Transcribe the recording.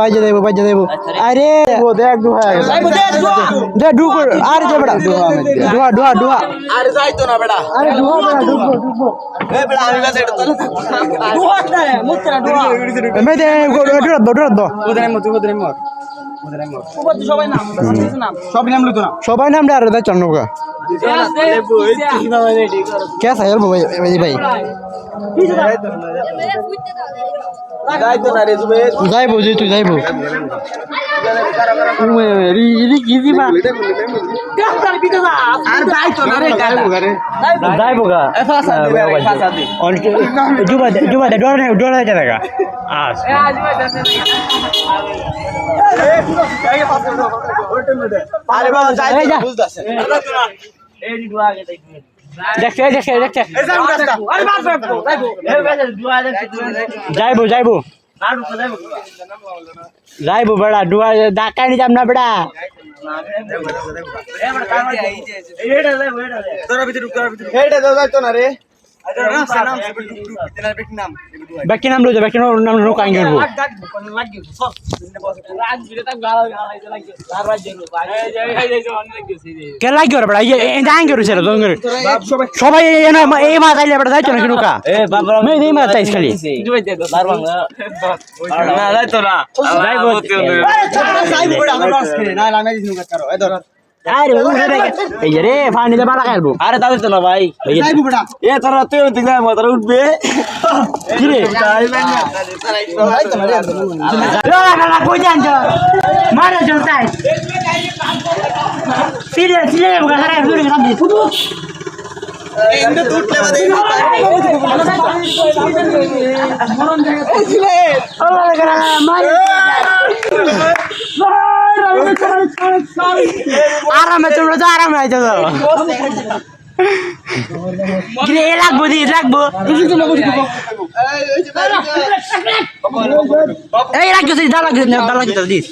বাজে দেবো বাজে দেবো আরে দেখ দুহা দে ডু কর আরে যে বেটা ডুহা ডুহা ডুহা আরে যাইতো না বেটা আরে ডুহা বেটা ডুবো ডুবো এ বেটা আমি কাছে এটা চলে মে দে ডুরা দো ডুরা দো ওদের মত ওদের মত সব নাম লুতো না সবাই নাম আর দে চন্নকা কে সাইল ভাই ভাই ভাই যাইতো না রে জুবে যাইবো যে তুই ডুবা দে ডোরা ডোরা আস আরে বাবা এই যাইতো যা। না বুঝতাছে দেখছে দেখছে দেখছে এই যাম কাজটা যাইবো যাইবো যাইবো বেড়া ডুয়া ডাকাই নি যাম না বেড়া হেডে দাও যাইতো না রে সে নাম সে টুক টুক দিনার বেটি নাম বাকি নাম লইছে বাকি নাম নো কাই গেলবো কে লাগি ওরে বেড়া গেল সেটা দং সবাই এই না এই মা তাইলে বেড়া যাইতো না কিনো কা এ বাবা মে এই মা তাইস খালি না যাইতো না যাইবো যাইবো বেটা আমার বাস করে না লামে দিনু কাজ করো এ ধর আরে উড়ে রে এই যে রে পানি দে বালা খাইলবো আরে দাদা তো না ভাই যাইবো বেটা এ তোরা তুই দিলে মাত্র উঠবে কি রে যাইতো না রে Lola, no la cuidan yo. Mano, yo estáis. Sile, sile, porque ahora es duro que también. আরামে তোমরা তো আরামে আইছো তো গিরে এ লাগবো দি, লাগবো। এই লাগছে দা লাগছে দা লাগছে দিস।